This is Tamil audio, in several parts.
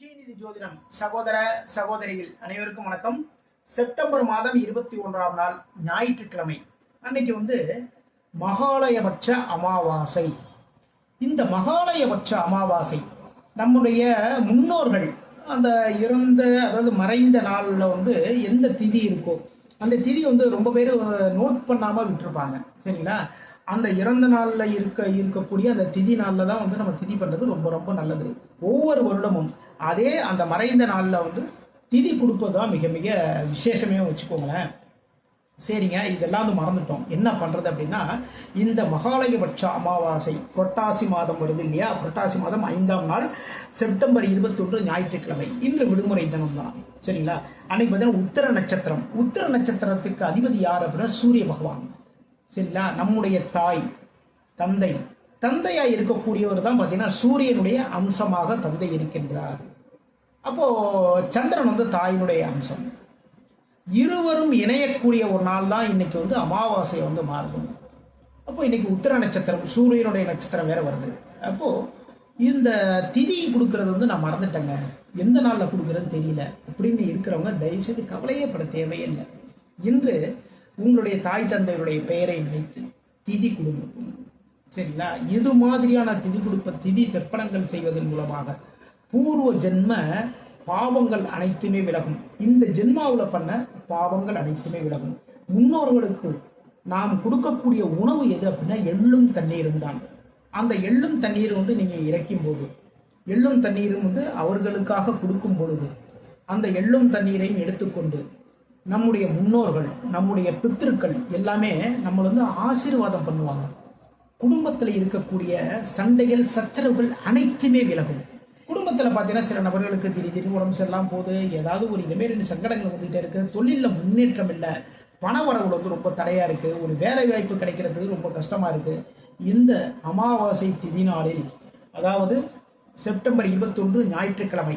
ஸ்ரீநிதி ஜோதிடம் சகோதர சகோதரிகள் அனைவருக்கும் வணக்கம். செப்டம்பர் மாதம் இருபத்தி ஒன்றாம் நாள் ஞாயிற்றுக்கிழமை. அன்னைக்கு வந்து மகாலயபட்ச அமாவாசை. இந்த மகாலயபட்ச அமாவாசை நம்முடைய முன்னோர்கள் அந்த இறந்த அதாவது மறைந்த நாளில் வந்து எந்த திதி இருக்கோ அந்த திதி வந்து ரொம்ப பேர் நோட் பண்ணாமல் விட்டுருப்பாங்க. சரிங்களா? அந்த இறந்த நாளில் இருக்க இருக்கக்கூடிய அந்த திதி நாளில் தான் வந்து நம்ம திதி பண்ணுறது ரொம்ப ரொம்ப நல்லது. ஒவ்வொரு வருடமும் அதே அந்த மறைந்த நாளில் வந்து திதி கொடுப்பது தான் மிக மிக விசேஷமே வச்சுக்கோங்களேன். சரிங்க இதெல்லாம் வந்து மறந்துட்டோம். என்ன பண்ணுறது அப்படின்னா இந்த மகாலயபட்ச அமாவாசை புரட்டாசி மாதம் வருது இல்லையா? புரட்டாசி மாதம் ஐந்தாம் நாள் செப்டம்பர் இருபத்தொன்று ஞாயிற்றுக்கிழமை. இன்று விடுமுறை தினம் தான் சரிங்களா? அன்னைக்கு பார்த்தீங்கன்னா உத்தர நட்சத்திரம். உத்தர நட்சத்திரத்துக்கு அதிபதி யார் அப்படின்னா சூரிய பகவான். சரிங்களா நம்முடைய தாய் தந்தை. தந்தையாக இருக்கக்கூடியவர் தான் பார்த்தீங்கன்னா சூரியனுடைய அம்சமாக தந்தை இருக்கின்றார். அப்போது சந்திரன் வந்து தாயினுடைய அம்சம். இருவரும் இணையக்கூடிய ஒரு நாள் தான் இன்னைக்கு வந்து அமாவாசை வந்து மாறுது அப்போ இன்னைக்கு உத்தர நட்சத்திரம் சூரியனுடைய நட்சத்திரம் வேற வருது. அப்போது இந்த திதி கொடுக்கறது வந்து நான் மறந்துட்டேங்க. எந்த நாளில் கொடுக்குறதுன்னு தெரியல. அப்படின்னு இருக்கிறவங்க தயவுசெய்து கவலையே பட தேவையில்லை. இன்று உங்களுடைய தாய் தந்தையுடைய பெயரை வைத்து திதி குடும்பம் சரிங்களா? இது மாதிரியான திதி கொடுப்ப திதி தெப்பனங்கள் செய்வதன் மூலமாக பூர்வ ஜென்ம பாவங்கள் அனைத்துமே விலகும். இந்த ஜென்மாவில் பண்ண பாவங்கள் அனைத்துமே விலகும். முன்னோர்களுக்கு நாம் கொடுக்கக்கூடிய உணவு எது அப்படின்னா எள்ளும் தண்ணீரும் தான். அந்த எள்ளும் தண்ணீர் வந்து நீங்கள் இறைக்கும் போது எள்ளும் தண்ணீரும் வந்து அவர்களுக்காக கொடுக்கும் பொழுது அந்த எள்ளும் தண்ணீரையும் எடுத்துக்கொண்டு நம்முடைய முன்னோர்கள் நம்முடைய பித்திருக்கள் எல்லாமே நம்மளை வந்து ஆசீர்வாதம் பண்ணுவாங்க. குடும்பத்தில் இருக்கக்கூடிய சண்டைகள் சச்சரவுகள் அனைத்துமே விலகும். குடும்பத்தில் பார்த்தீங்கன்னா சில நபர்களுக்கு திடீர் திடீர் உடம்பு சரியில்லாம போகுது ஏதாவது ஒரு இதுமாரி ரெண்டு சங்கடங்கள் வந்துகிட்டே இருக்குது தொழிலில் முன்னேற்றம் இல்லை. பண வரவு வந்து ரொம்ப தடையாக இருக்குது ஒரு வேலை வாய்ப்பு கிடைக்கிறது ரொம்ப கஷ்டமாக இருக்குது இந்த அமாவாசை திதி நாளில் அதாவது செப்டம்பர் இருபத்தொன்று ஞாயிற்றுக்கிழமை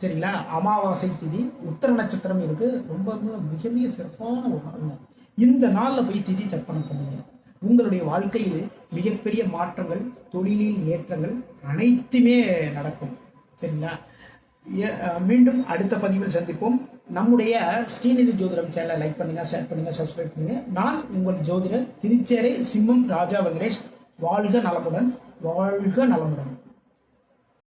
சரிங்களா? அமாவாசை திதி உத்தர நட்சத்திரம் இருக்கு. ரொம்ப மிக மிக சிறப்பான ஒரு நாள். இந்த நாளில் போய் திதி தர்ப்பணம் பண்ணுங்க. உங்களுடைய வாழ்க்கையில் மிகப்பெரிய மாற்றங்கள் தொழிலில் ஏற்றங்கள் அனைத்துமே நடக்கும். சரிங்களா? ஏ- மீண்டும் அடுத்த பதிவில் சந்திப்போம். நம்முடைய ஸ்ரீநிதி ஜோதிடம் சேனலை லைக் பண்ணுங்க ஷேர் பண்ணுங்க சப்ஸ்கிரைப் பண்ணுங்க. நான் உங்கள் ஜோதிடர் திருச்சேரை சிம்மம் ராஜா வெங்கடேஷ். வாழ்க நலமுடன் வாழ்க நலமுடன்.